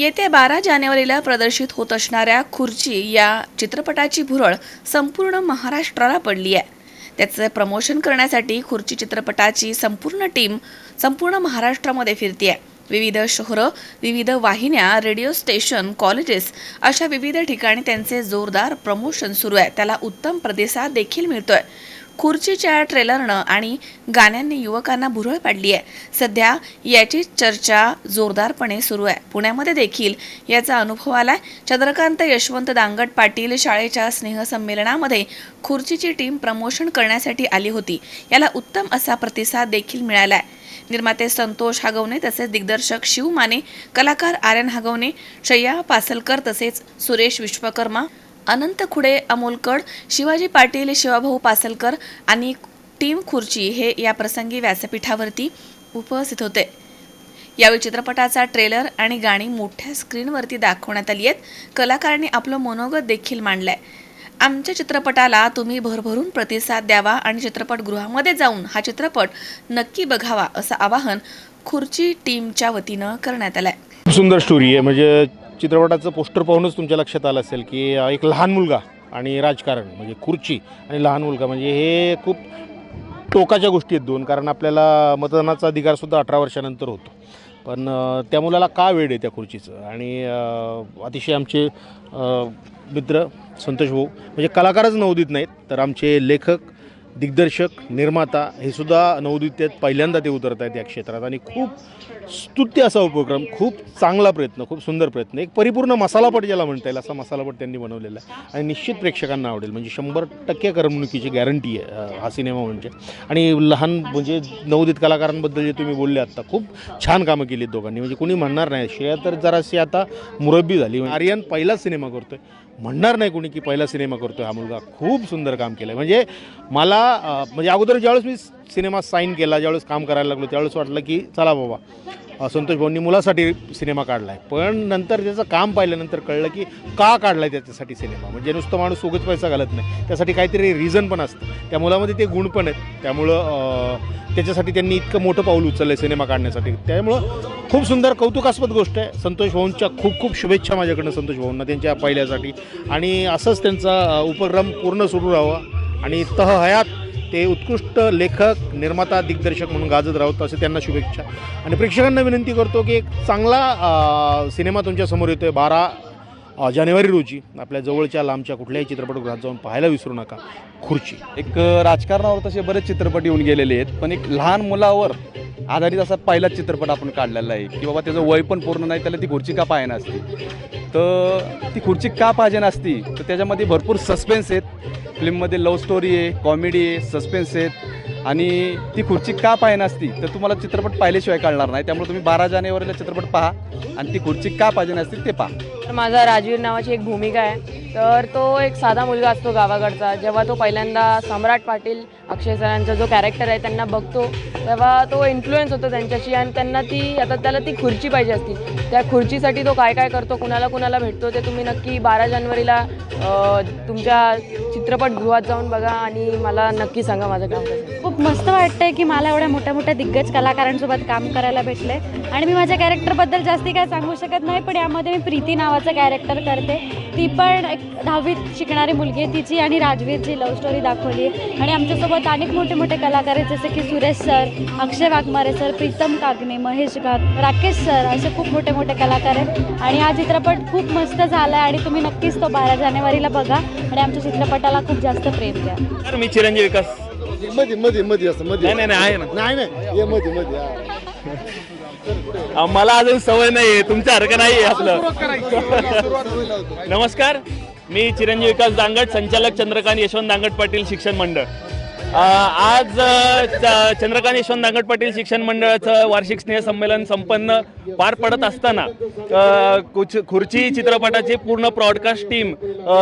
येत्या बारा जानेवारीला प्रदर्शित होत असणाऱ्या खुर्ची या चित्रपटाची भुरळ संपूर्ण महाराष्ट्राला पडली आहे. त्याचं प्रमोशन करण्यासाठी खुर्ची चित्रपटाची संपूर्ण टीम संपूर्ण महाराष्ट्रामध्ये फिरते विविध शहरं विविध वाहिन्या रेडिओ स्टेशन कॉलेजेस अशा विविध ठिकाणी त्यांचे जोरदार प्रमोशन सुरू आहे. त्याला उत्तम प्रतिसाद देखील मिळतोय. खुर्चीच्या ट्रेलरनं आणि गाण्यांनी युवकांना भुरळ पाडली आहे सध्या याची चर्चा जोरदारपणे सुरू आहे. पुण्यामध्ये देखील याचा अनुभव आलाय. चंद्रकांत यशवंत दांगट पाटील शाळेच्या स्नेहसंमेलनामध्ये खुर्चीची टीम प्रमोशन करण्यासाठी आली होती. याला उत्तम असा प्रतिसाद देखील मिळालाय. निर्माते संतोष हागवणे तसेच दिग्दर्शक शिव माने कलाकार आर्यन हागवणे शय्या पासलकर तसेच सुरेश विश्वकर्मा अनंत खुडे अमोलकड शिवाजी पाटील शिवाभाऊ पासलकर आणि टीम खुर्ची हे या प्रसंगी व्यासपीठावरती उपस्थित होते. यावेळी चित्रपटाचा ट्रेलर आणि गाणी मोठ्या स्क्रीनवरती दाखवण्यात आली आहेत. कलाकारांनी आपलं मनोगत देखील मांडलंय. आमच्या चित्रपटाला तुम्ही भरभरून प्रतिसाद द्यावा आणि चित्रपटगृहामध्ये जाऊन हा चित्रपट नक्की बघावा असं आवाहन खुर्ची टीमच्या वतीनं करण्यात आलंय. सुंदर स्टोरी आहे. म्हणजे चित्रपटाचं पोस्टर पाहूनच तुमच्या लक्षात आलं असेल की एक लहान मुलगा आणि राजकारण म्हणजे खुर्ची आणि लहान मुलगा म्हणजे हे खूप टोकाच्या गोष्टी आहेत दोन कारण आपल्याला मतदानाचा अधिकारसुद्धा अठरा वर्षानंतर होतो. पण त्या मुलाला का वेळ आहे त्या खुर्चीचं? आणि अतिशय आमचे मित्र संतोष भाऊ म्हणजे कलाकारच नवोदित नाहीत तर आमचे लेखक दिग्दर्शक निर्माता हे सुद्धा नवोदित आहेत पहिल्यांदा ते उतरत आहेत या क्षेत्रात. आणि खूप स्तुत्य असा उपक्रम खूप चांगला प्रयत्न खूप सुंदर प्रयत्न एक परिपूर्ण मसालापट ज्याला म्हणता येईल असा मसालापट त्यांनी बनवलेला आहे. आणि निश्चित प्रेक्षकांना आवडेल. म्हणजे शंभर टक्के करमणुकीची गॅरंटी आहे हा सिनेमा म्हणजे. आणि लहान म्हणजे नवोदित कलाकारांबद्दल जे तुम्ही बोलले आत्ता खूप छान कामं केली दोघांनी. म्हणजे कुणी म्हणणार नाही. श्रेया तर जराशी आता मुरब्बी झाली. आर्यन पहिलाच सिनेमा करतोय. म्हणणार नाही कोणी की पहिला सिनेमा करतो हा मुलगा. खूप सुंदर काम केलं आहे म्हणजे मला म्हणजे अगोदर ज्यावेळेस मी सिनेमा साईन केला ज्यावेळेस काम करायला लागलो त्यावेळेस वाटलं की चला बाबा. संतोष भाऊंनी मुलासाठी सिनेमा काढला आहे पण नंतर त्याचं काम पाहिल्यानंतर कळलं की का काढला आहे त्याच्यासाठी सिनेमा? म्हणजे नुसतं माणूस उगच पैसा घालत नाही. त्यासाठी काहीतरी रिझन पण असतं. त्या मुलामध्ये ते गुण पण आहेत. त्यामुळं त्याच्यासाठी त्यांनी इतकं मोठं पाऊल उचललं आहे सिनेमा काढण्यासाठी. त्यामुळं खूप सुंदर कौतुकास्पद गोष्ट आहे. संतोष भाऊंच्या खूप खूप शुभेच्छा माझ्याकडनं संतोष भाऊंना त्यांच्या पहिल्यासाठी. आणि असंच त्यांचा उपक्रम पूर्ण सुरू राहावा. आणि तह हयात ते उत्कृष्ट लेखक निर्माता दिग्दर्शक म्हणून गाजत राहत असे त्यांना शुभेच्छा. आणि प्रेक्षकांना विनंती करतो की एक चांगला सिनेमा तुमच्यासमोर येतो आहे बारा जानेवारी रोजी. आपल्या जवळच्या लांबच्या कुठल्याही चित्रपटगृहात जाऊन पाहायला विसरू नका. खुर्ची. एक राजकारणावर तसे बरेच चित्रपट येऊन गेलेले आहेत पण एक लहान मुलावर आधारित असा पहिलाच चित्रपट आपण काढलेला आहे की बाबा त्याचं वय पण पूर्ण नाही त्याला ती खुर्ची का पाहिजे नसती तर ती खुर्ची का पाहिजे नसती? तर त्याच्यामध्ये भरपूर सस्पेन्स आहेत. फिल्ममध्ये लव्ह स्टोरी आहे कॉमेडी आहे सस्पेन्स आहेत. आणि ती खुर्ची का पाहिजे नसती तर तुम्हाला चित्रपट पाहिल्याशिवाय कळणार नाही. त्यामुळे तुम्ही बारा जानेवारीला चित्रपट पहा आणि ती खुर्ची का पाहिजे नसती ते पहा. तर माझा राजवीर नावाची एक भूमिका आहे. तर तो एक साधा मुलगा असतो गावाकडचा. जेव्हा तो पहिल्यांदा सम्राट पाटील अक्षय सरांचा जो कॅरेक्टर आहे त्यांना बघतो तेव्हा तो इन्फ्लुएन्स होतो त्यांच्याशी आणि त्यांना ती आता त्याला ती खुर्ची पाहिजे असती. त्या खुर्चीसाठी तो काय काय करतो कुणाला कुणाला भेटतो ते तुम्ही नक्की बारा जानेवारीला तुमच्या चित्रपटगृहात जाऊन बघा आणि मला नक्की सांगा माझं काम कसं खूप मस्त वाटतंय की मला एवढ्या मोठ्या मोठ्या दिग्गज कलाकारांसोबत काम करायला भेटले आणि मी माझ्या कॅरेक्टरबद्दल जास्ती काय सांगू शकत नाही पण यामध्ये मी प्रीती नावाचं कॅरेक्टर करते. ती पण एक दहावीत शिकणारी मुलगी आहे तिची आणि राजवीरची लव्ह स्टोरी दाखवली आहे. आणि आमच्यासोबत अनेक मोठे मोठे कलाकार आहेत जसे की Suresh sir Akshay Waghmare sir Pritam Kagne Mahesh Gag Rakesh sir असे खूप मोठे मोठे कलाकार आहेत. आणि हा चित्रपट खूप मस्त झाला आहे आणि तुम्ही नक्कीच तो बारा जानेवारीला बघा आणि आमच्या चित्रपटाला खूप जास्त प्रेम द्या. तर मी चिरंजीव विकासमध्ये मध्ये मध्ये असं मध्ये नाही नाही नाही आहे ना. नाही नाही. ये मध्ये मध्ये हा. अं, मला अजून सवय नाही नाही आहे आपलं. सुरुवात होईल होतं. नमस्कार. मी चिरंजीव विकास दांगट संचालक चंद्रकांत यशवंत दांगट पाटील शिक्षण मंडळ. अं, आज अं, च- चंद्रकांत यशवंत दांगट पाटील शिक्षण मंडळाचं वार्षिक स्नेहसंमेलन संपन्न. पार पडत असताना कुछ कुच खुर्ची चित्रपटाची पूर्ण ब्रॉडकास्ट टीम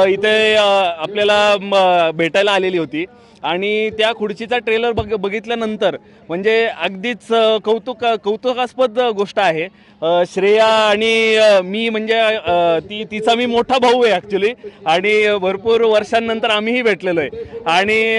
इथे आपल्याला भेटायला आलेली होती. आणि त्या खुर्चीचा ट्रेलर बघ बघितल्यानंतर म्हणजे अगदीच कौतुक कौतुकास्पद गोष्ट आहे. श्रेया आणि मी म्हणजे ती तिचा मी मोठा भाऊ आहे ॲक्च्युली आणि भरपूर वर्षांनंतर आम्हीही भेटलेलो आहे. आणि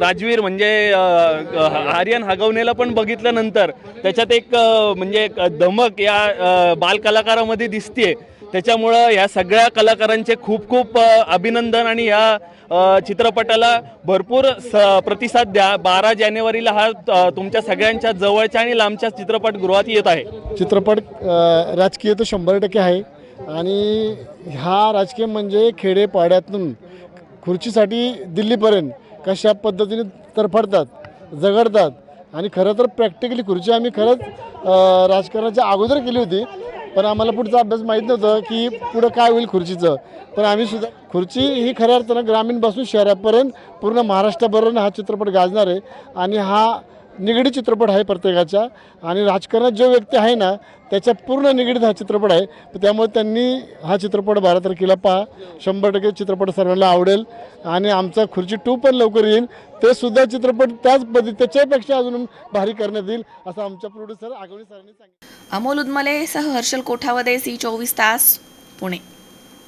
राजवीर म्हणजे आर्यन हगवणेला पण बघितल्यानंतर त्याच्यात एक म्हणजे एक दमक या बालकलाकारामध्ये दिसते त्याच्यामुळं या सगळ्या कलाकारांचे खूप खूप अभिनंदन आणि या चित्रपटाला भरपूर स प्रतिसाद द्या. बारा जानेवारीला हा तुमच्या सगळ्यांच्या जवळच्या आणि लांबच्या चित्रपटगृहात येत आहे. चित्रपट राजकीय तर शंभर टक्के आहे. आणि हा राजकीय म्हणजे खेडेपाड्यातून खुर्चीसाठी दिल्लीपर्यंत कशा पद्धतीने तरफडतात झगडतात आणि खरं तर प्रॅक्टिकली खुर्ची आम्ही खरंच राजकारणाच्या अगोदर केली होती. पण आम्हाला पुढचा अभ्यास माहीत नव्हतं की पुढं काय होईल खुर्चीचं. पण आम्ही सुद्धा खुर्ची ही खऱ्या अर्थानं ग्रामीणपासून शहरापर्यंत पूर्ण महाराष्ट्राबरोबर हा चित्रपट गाजणार आहे. आणि हा निगडीत चित्रपट आहे प्रत्येकाच्या आणि राजकारणात जो व्यक्ती आहे ना त्याच्या पूर्ण निगडीत हा चित्रपट आहे. तर त्यामुळे त्यांनी हा चित्रपट बारा तारखेला पहा. शंभर टक्के चित्रपट सर्वांना आवडेल. आणि आमचा खुर्ची टू पण लवकर येईल. ते सुद्धा चित्रपट त्याच पद्धती त्याच्यापेक्षा अजून भारी करण्यात येईल असं आमच्या प्रोड्युसर आगवणी सरांनी सांगितलं. अमोल उदमले सह हर्षल कोठावदे सी चोवीस तास पुणे.